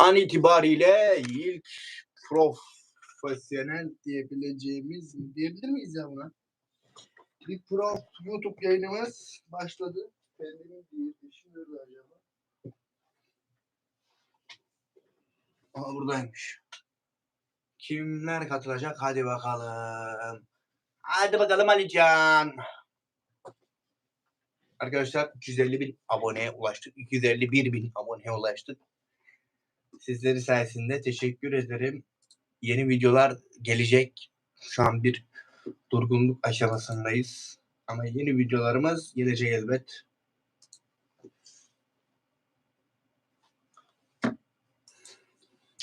an itibariyle ilk profesyonel diyebileceğimiz diyebilir miyiz ya buna? Bir pro YouTube yayınımız başladı. Kendimi bir düşünüyorum acaba. Aa buradaymış. Kimler katılacak? Hadi bakalım. Hadi bakalım Alican. Arkadaşlar 350 bin aboneye ulaştık. 251 bin aboneye ulaştık. Sizleri sayesinde teşekkür ederim. Yeni videolar gelecek. Şu an bir durgunluk aşamasındayız. Ama yeni videolarımız gelecek elbet.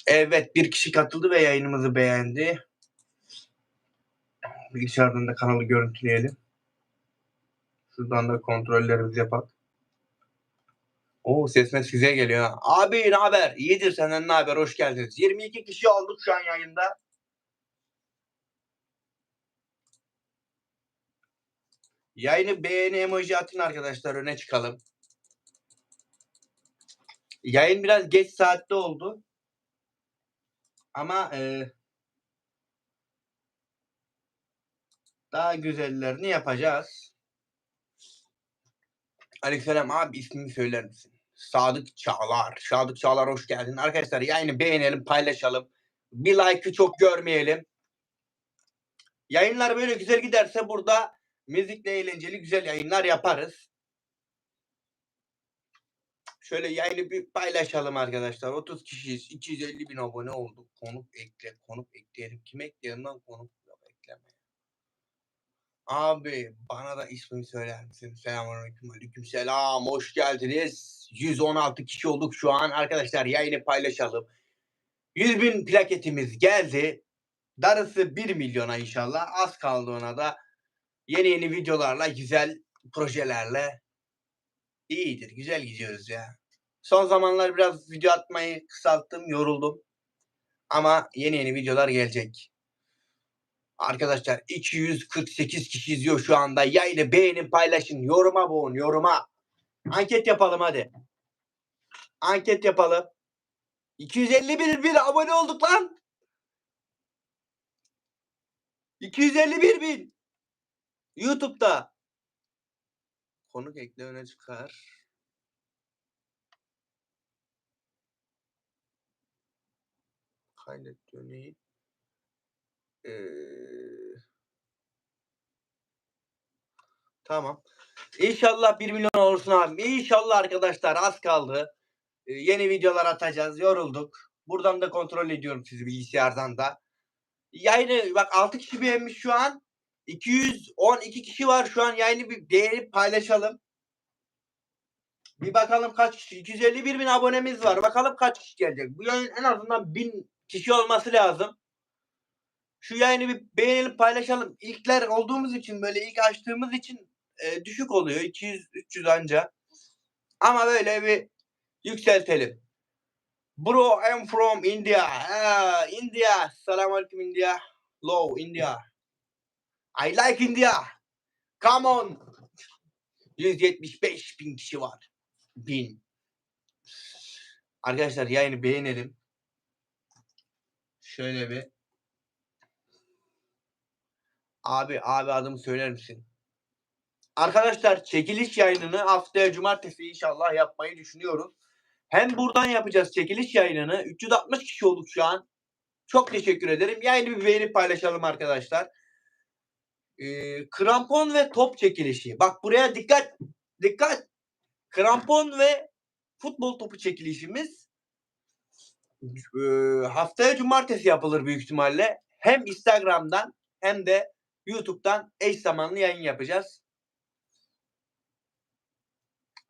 Evet bir kişi katıldı ve yayınımızı beğendi. Bilgisayardan da kanalı görüntüleyelim. Şuradan da kontrollerimizi yapalım. Oo sesme size geliyor. Abi ne haber? İyidir senden ne haber? Hoş geldiniz. 22 kişi olduk şu an yayında. Yayını beğeni emoji atın arkadaşlar öne çıkalım. Yayın biraz geç saatte oldu. Ama e, daha güzellerini yapacağız. Aleykümselam abi ismini söyler misin? Sadık Çağlar. Sadık Çağlar hoş geldin. Arkadaşlar yayını beğenelim, paylaşalım. Bir like'ı çok görmeyelim. Yayınlar böyle güzel giderse burada müzikle eğlenceli güzel yayınlar yaparız. Şöyle yayını bir paylaşalım arkadaşlar. 30 kişiyiz. 250 bin abone olduk. Konuk ekle. Konuk ekleyelim. Kim ekleyelim lan konuk. Abi bana da ismini söyler misin? Selamünaleyküm. Aleykümselam. Hoş geldiniz. 116 kişi olduk şu an. Arkadaşlar yayını paylaşalım. 100 bin plaketimiz geldi. Darısı 1 milyona inşallah. Az kaldı ona da. Yeni yeni videolarla, güzel projelerle iyidir. Güzel gidiyoruz ya. Son zamanlar biraz video atmayı kısalttım, yoruldum. Ama yeni yeni videolar gelecek. Arkadaşlar 248 kişi izliyor şu anda. Yayını beğenin, paylaşın, yoruma boğun, yoruma. Anket yapalım hadi. Anket yapalım. 251 bin abone olduk lan. 251 bin. YouTube'da. Konuk ekle öne çıkar. Kaydet döneyi. Tamam. İnşallah 1 milyon olursun abi. İnşallah arkadaşlar az kaldı. Ee, yeni videolar atacağız. Yorulduk. Buradan da kontrol ediyorum sizi bilgisayardan da. Yayını bak 6 kişi beğenmiş şu an. 212 kişi var şu an yayını bir beğenip paylaşalım. Bir bakalım kaç kişi. 251 bin abonemiz var. Bakalım kaç kişi gelecek. Bu yayın en azından 1000 kişi olması lazım. Şu yayını bir beğenelim paylaşalım. İlkler olduğumuz için böyle ilk açtığımız için e, düşük oluyor. 200-300 anca. Ama böyle bir yükseltelim. Bro I'm from India. Ah, India. Selamünaleyküm India. Low India. I like India. Come on. 175 bin kişi var. Bin. Arkadaşlar yayını beğenelim. Şöyle bir. Abi abi adımı söyler misin? Arkadaşlar çekiliş yayınını haftaya cumartesi inşallah yapmayı düşünüyoruz. Hem buradan yapacağız çekiliş yayınını. 360 kişi olduk şu an. Çok teşekkür ederim. Yayını bir beğenip paylaşalım arkadaşlar. Ee, krampon ve top çekilişi. Bak buraya dikkat. Dikkat. Krampon ve futbol topu çekilişimiz e, haftaya cumartesi yapılır büyük ihtimalle. Hem Instagram'dan hem de YouTube'dan eş zamanlı yayın yapacağız.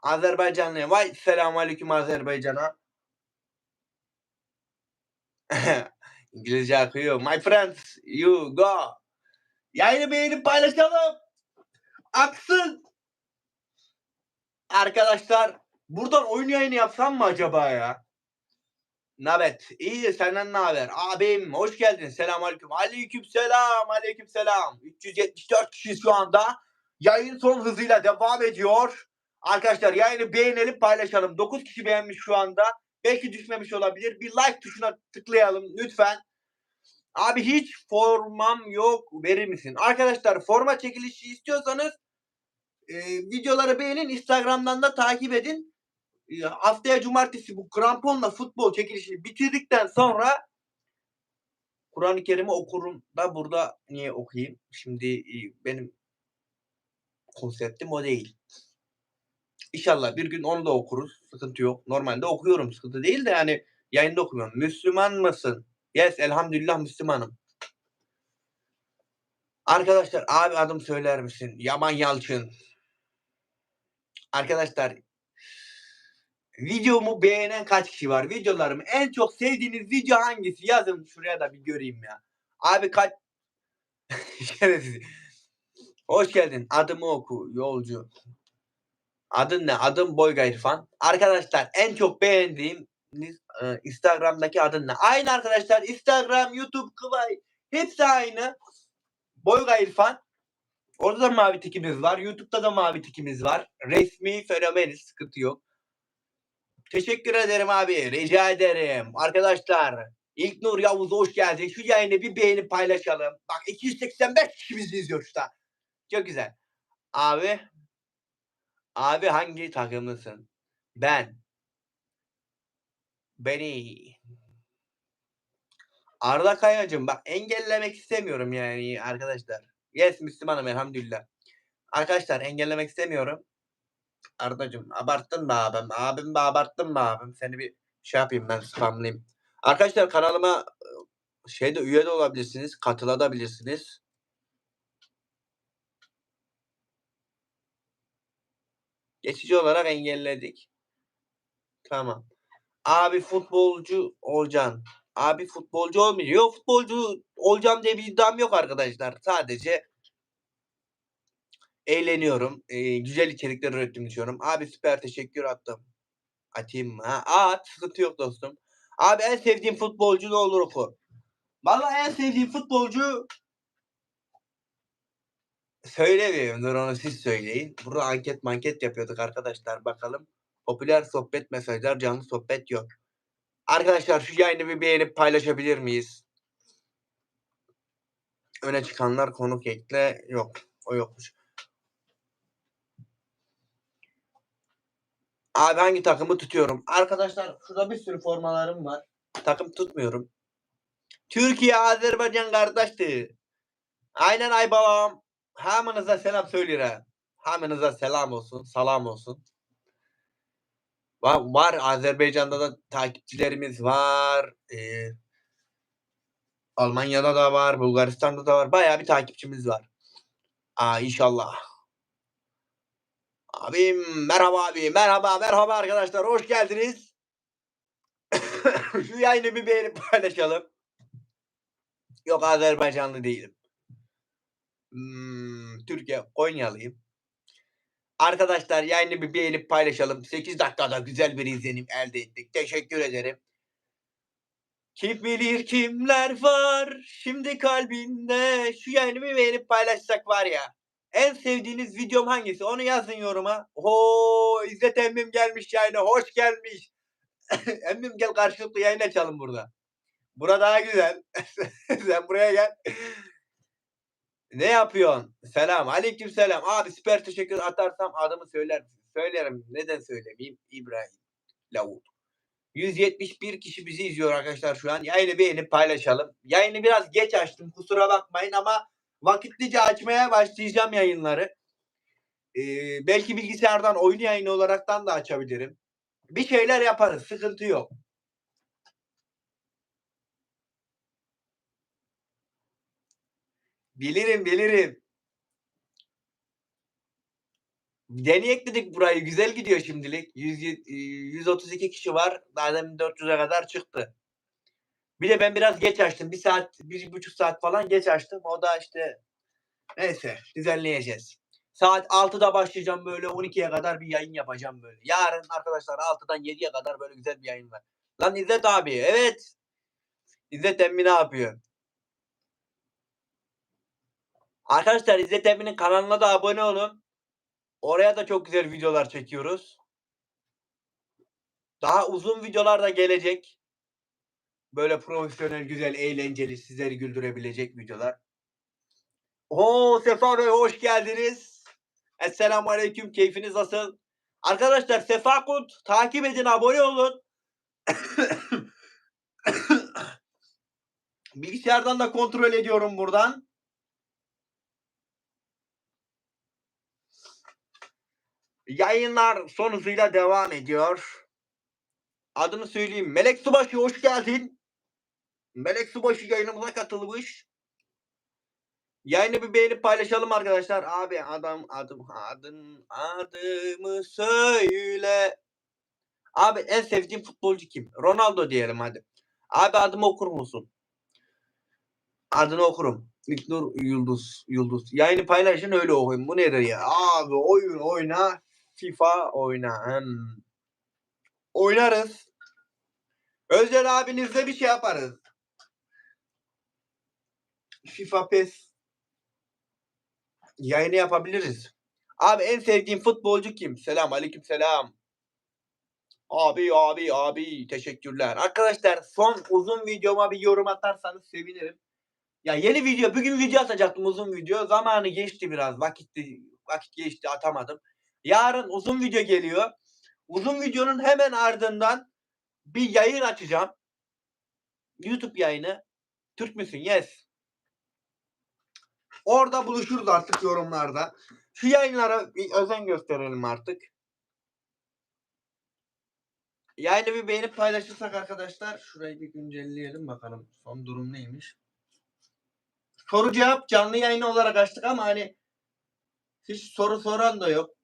Azerbaycanlıya vay selamun aleyküm Azerbaycan'a. İngilizce akıyor. My friends, you go. Yayını beğenip paylaşalım. Aksın. Arkadaşlar buradan oyun yayını yapsam mı acaba ya? Nabet. İyi senden ne haber? Abim hoş geldin. Selam aleyküm. Aleyküm selam. Aleyküm selam. 374 kişi şu anda. Yayın son hızıyla devam ediyor. Arkadaşlar yayını beğenelim paylaşalım. 9 kişi beğenmiş şu anda. Belki düşmemiş olabilir. Bir like tuşuna tıklayalım lütfen. Abi hiç formam yok verir misin? Arkadaşlar forma çekilişi istiyorsanız e, videoları beğenin. Instagram'dan da takip edin. E, haftaya cumartesi bu kramponla futbol çekilişini bitirdikten sonra Kur'an-ı Kerim'i okurum da burada niye okuyayım? Şimdi e, benim konseptim o değil. İnşallah bir gün onu da okuruz. Sıkıntı yok. Normalde okuyorum. Sıkıntı değil de yani yayında okumuyorum. Müslüman mısın? Yes elhamdülillah Müslümanım. Arkadaşlar abi adım söyler misin? Yaman Yalçın. Arkadaşlar videomu beğenen kaç kişi var? Videolarımı en çok sevdiğiniz video hangisi? Yazın şuraya da bir göreyim ya. Abi kaç. Hoş geldin. Adımı oku yolcu. Adın ne? Adım Boyga İrfan. Arkadaşlar en çok beğendiğim e, Instagram'daki adın ne? Aynı arkadaşlar. Instagram, YouTube, Kıvay hepsi aynı. Boyga İrfan. Orada da mavi tikimiz var. YouTube'da da mavi tikimiz var. Resmi fenomeniz. Sıkıntı yok. Teşekkür ederim abi. Rica ederim. Arkadaşlar İlk Nur Yavuz hoş geldin. Şu yayını bir beğenip paylaşalım. Bak 285 kişi bizi izliyor şu. Çok güzel. Abi. Abi hangi takımlısın? Ben. Beni. Arda Kayacım bak engellemek istemiyorum yani arkadaşlar. Yes Müslümanım elhamdülillah. Arkadaşlar engellemek istemiyorum. Ardacım abarttın mı abim? Abim mi abarttın mı abim? Seni bir şey yapayım ben spamlayayım. Arkadaşlar kanalıma şeyde üye de olabilirsiniz. Katılabilirsiniz. Geçici olarak engelledik. Tamam. Abi futbolcu olacaksın. Abi futbolcu olmuyor. Yok futbolcu olacağım diye bir iddiam yok arkadaşlar. Sadece eğleniyorum. Ee, güzel içerikler ürettim düşünüyorum. Abi süper teşekkür attım. Atayım mı? Ha, at. Sıkıntı yok dostum. Abi en sevdiğim futbolcu ne olur oku. Vallahi en sevdiğim futbolcu söylemiyorum. Dur onu siz söyleyin. Burada anket manket yapıyorduk arkadaşlar. Bakalım. Popüler sohbet mesajlar canlı sohbet yok. Arkadaşlar şu yayını bir beğenip paylaşabilir miyiz? Öne çıkanlar konuk ekle yok. O yokmuş. Abi hangi takımı tutuyorum? Arkadaşlar şurada bir sürü formalarım var. Takım tutmuyorum. Türkiye Azerbaycan kardeşti. Aynen ay babam. Hamınıza selam söylüyor. Hamınıza selam olsun. Salam olsun. Var, var Azerbaycan'da da takipçilerimiz var. Ee, Almanya'da da var. Bulgaristan'da da var. Bayağı bir takipçimiz var. Aa inşallah. Abim merhaba abi. Merhaba merhaba arkadaşlar. Hoş geldiniz. Şu yayını bir beğenip paylaşalım. Yok Azerbaycanlı değilim. Hmm, Türkiye Konyalıyım. Arkadaşlar yayını bir beğenip paylaşalım. 8 dakikada güzel bir izlenim elde ettik. Teşekkür ederim. Kim bilir kimler var şimdi kalbinde. Şu yayını bir beğenip paylaşsak var ya. En sevdiğiniz videom hangisi? Onu yazın yoruma. Oo İzzet emmim gelmiş yayına. Hoş gelmiş. emmim gel karşılıklı yayın açalım burada. Bura daha güzel. Sen buraya gel. Ne yapıyorsun? Selam. Aleyküm selam. Abi süper teşekkür atarsam adımı söyler? Söylerim. Neden söylemeyeyim? İbrahim Lavut. 171 kişi bizi izliyor arkadaşlar şu an. Yayını beğenip paylaşalım. Yayını biraz geç açtım. Kusura bakmayın ama vakitlice açmaya başlayacağım yayınları. Ee, belki bilgisayardan oyun yayını olaraktan da açabilirim. Bir şeyler yaparız. Sıkıntı yok. Bilirim bilirim. Deneyek dedik burayı. Güzel gidiyor şimdilik. 100, 132 kişi var. Daha demin 400'e kadar çıktı. Bir de ben biraz geç açtım. Bir saat, bir buçuk saat falan geç açtım. O da işte neyse düzenleyeceğiz. Saat 6'da başlayacağım böyle 12'ye kadar bir yayın yapacağım böyle. Yarın arkadaşlar 6'dan 7'ye kadar böyle güzel bir yayın var. Lan İzzet abi evet. İzzet emmi ne yapıyor? Arkadaşlar İzzet Emmi'nin kanalına da abone olun. Oraya da çok güzel videolar çekiyoruz. Daha uzun videolar da gelecek. Böyle profesyonel, güzel, eğlenceli, sizleri güldürebilecek videolar. Oo Sefa Bey hoş geldiniz. Esselamu Aleyküm. Keyfiniz nasıl? Arkadaşlar Sefa Kut takip edin, abone olun. Bilgisayardan da kontrol ediyorum buradan. Yayınlar son hızıyla devam ediyor. Adını söyleyeyim. Melek Subaşı hoş geldin. Melek Subaşı yayınımıza katılmış. Yayını bir beğenip paylaşalım arkadaşlar. Abi adam adım adın adımı söyle. Abi en sevdiğim futbolcu kim? Ronaldo diyelim hadi. Abi adımı okur musun? Adını okurum. İlknur Yıldız Yıldız. Yayını paylaşın öyle okuyun. Bu nedir ya? Abi oyun oyna. FIFA oyna. Hmm. Oynarız. Özcan abinizle bir şey yaparız. FIFA PES yayını yapabiliriz. Abi en sevdiğim futbolcu kim? Selam aleyküm selam. Abi abi abi teşekkürler. Arkadaşlar son uzun videoma bir yorum atarsanız sevinirim. Ya yeni video bugün video atacaktım uzun video. Zamanı geçti biraz. Vakitti vakit geçti atamadım. Yarın uzun video geliyor. Uzun videonun hemen ardından bir yayın açacağım. YouTube yayını. Türk müsün? Yes. Orada buluşuruz artık yorumlarda. Şu yayınlara bir özen gösterelim artık. Yayını bir beğenip paylaşırsak arkadaşlar şurayı bir güncelleyelim bakalım son durum neymiş. Soru cevap canlı yayını olarak açtık ama hani hiç soru soran da yok.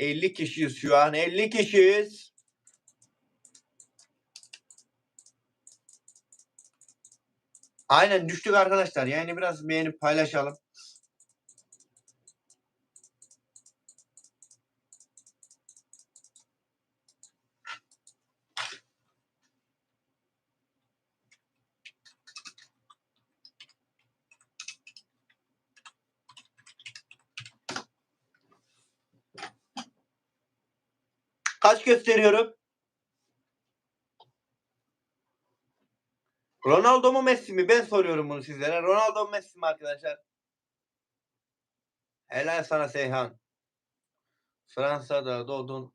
...50 kişiyiz şu an. 50 kişiyiz. Aynen düştük arkadaşlar. Yani biraz beğenip paylaşalım. Kaç gösteriyorum? Ronaldo mu Messi mi? Ben soruyorum bunu sizlere. Ronaldo mu Messi mi arkadaşlar? Helal sana Seyhan. Fransa'da doğdun.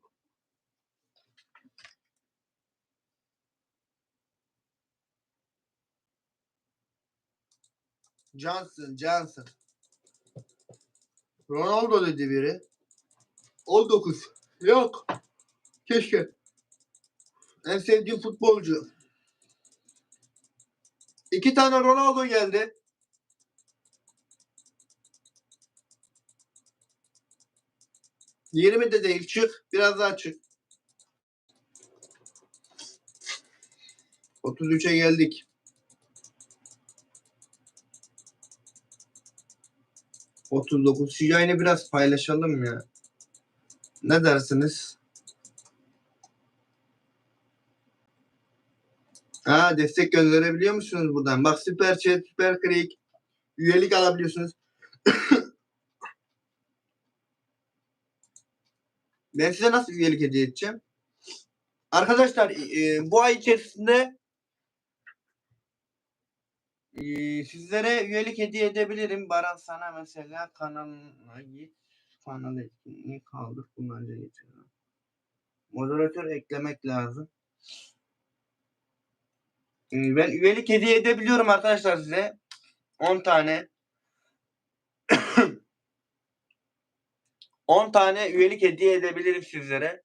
Johnson, Johnson. Ronaldo dedi biri. 19. Yok. Keşke. En sevdiğim futbolcu. İki tane Ronaldo geldi. Yirmi de değil. Çık. Biraz daha çık. 33'e geldik. Otuz dokuz. Şu yayını biraz paylaşalım ya. Ne dersiniz? Ha destek gönderebiliyor musunuz buradan? Bak süper chat, süper click, üyelik alabiliyorsunuz. ben size nasıl üyelik hediye edeceğim? Arkadaşlar e, bu ay içerisinde e, sizlere üyelik hediye edebilirim. Baran sana mesela kanalına git. Kanal etkinliği kaldır. Bunları getiriyorum. Moderatör eklemek lazım. Ee, Ben üyelik hediye edebiliyorum arkadaşlar size. 10 tane. 10 tane üyelik hediye edebilirim sizlere.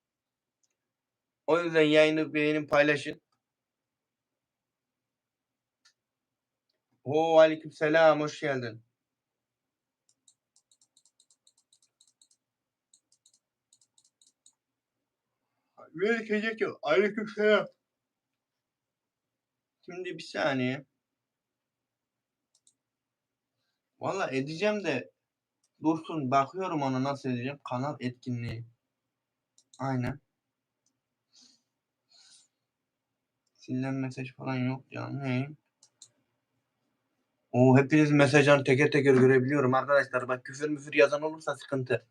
O yüzden yayını beğenin paylaşın. Oo aleyküm selam hoş geldin. Üyelik hediye yok. Aleyküm selam. Şimdi bir saniye. Valla edeceğim de dursun bakıyorum ona nasıl edeceğim. Kanal etkinliği. Aynen. Silinen mesaj falan yok ya. Ne? Oo hepiniz mesajını teker teker görebiliyorum arkadaşlar. Bak küfür müfür yazan olursa sıkıntı.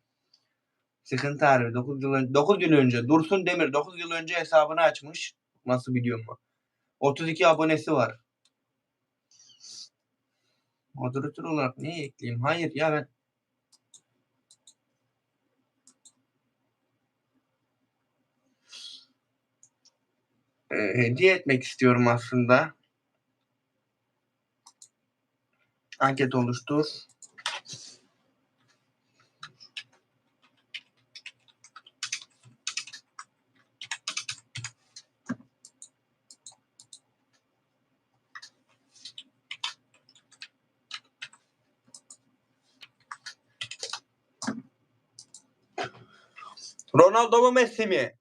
Sıkıntı harbi. 9 yıl, önce, 9 yıl önce Dursun Demir 9 yıl önce hesabını açmış. Nasıl biliyorum mu? 32 abonesi var. Moderatör olarak neyi ekleyeyim? Hayır ya ben e, hediye etmek istiyorum aslında. Anket oluştur. Ronaldo mu Messi mi?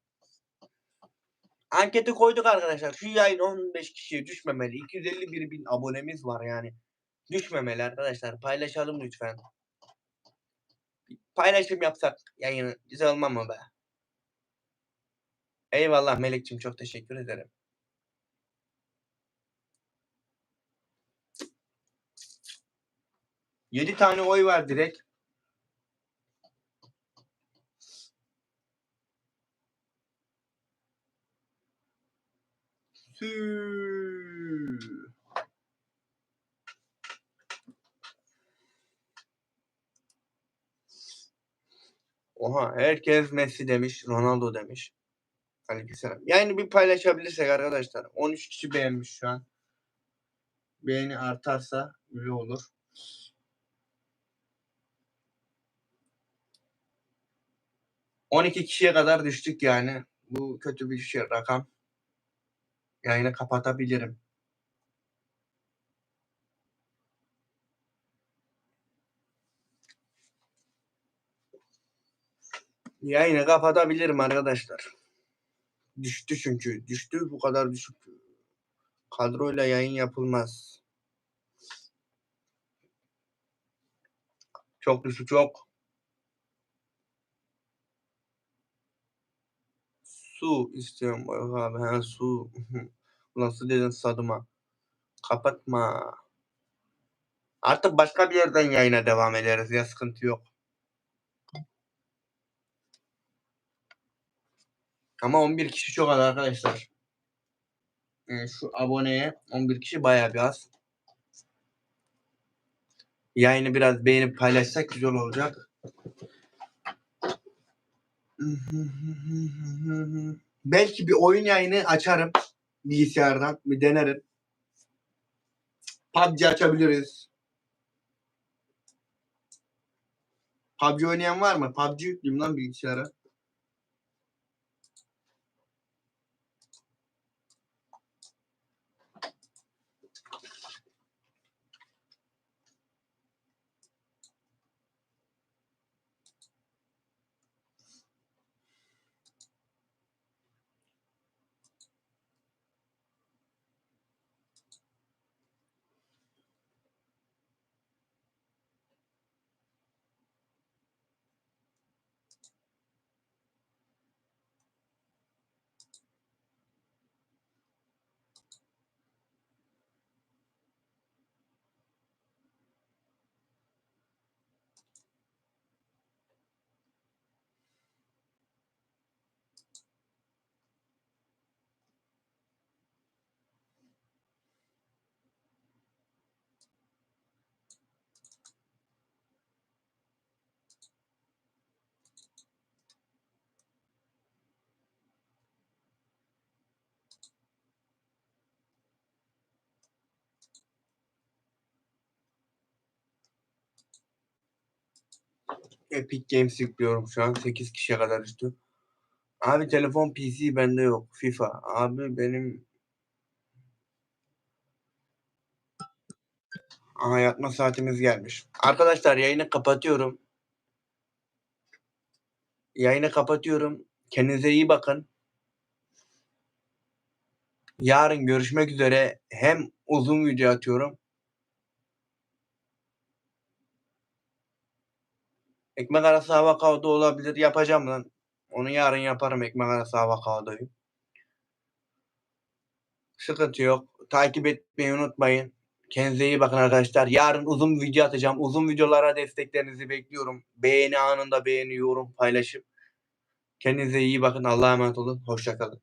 Anketi koyduk arkadaşlar. Şu yayın 15 kişiye düşmemeli. 251 bin abonemiz var yani. Düşmemeli arkadaşlar. Paylaşalım lütfen. Paylaşım yapsak yayını güzel olmam mı be? Eyvallah Melek'cim çok teşekkür ederim. Yedi tane oy var direkt. Sü. Oha herkes Messi demiş, Ronaldo demiş. Aleykümselam. Yani bir paylaşabilirsek arkadaşlar. 13 kişi beğenmiş şu an. Beğeni artarsa iyi olur. ...12 kişiye kadar düştük yani. Bu kötü bir şey rakam. Yayını kapatabilirim. Yayını kapatabilirim arkadaşlar. Düştü çünkü. Düştü bu kadar düşük. Kadroyla yayın yapılmaz. Çok düşük çok. Su istiyorum Bak abi. Ha, su. Nasıl dedin sadıma? Kapatma. Artık başka bir yerden yayına devam ederiz ya sıkıntı yok. Ama 11 kişi çok az arkadaşlar. Yani şu aboneye 11 kişi bayağı bir az. Yayını biraz beğenip paylaşsak güzel olacak. Belki bir oyun yayını açarım bilgisayardan bir denerim. PUBG açabiliriz. PUBG oynayan var mı? PUBG yükleyeyim lan bilgisayara. Epic Games yüklüyorum şu an. 8 kişiye kadar düştü. Abi telefon PC bende yok. FIFA. Abi benim Aha yatma saatimiz gelmiş. Arkadaşlar yayını kapatıyorum. Yayını kapatıyorum. Kendinize iyi bakın. Yarın görüşmek üzere. Hem uzun video atıyorum. Ekmek arası avokado olabilir. Yapacağım lan. Onu yarın yaparım ekmek arası avokadoyu. Sıkıntı yok. Takip etmeyi unutmayın. Kendinize iyi bakın arkadaşlar. Yarın uzun video atacağım. Uzun videolara desteklerinizi bekliyorum. Beğeni anında beğeni, yorum, paylaşım. Kendinize iyi bakın. Allah'a emanet olun. Hoşçakalın.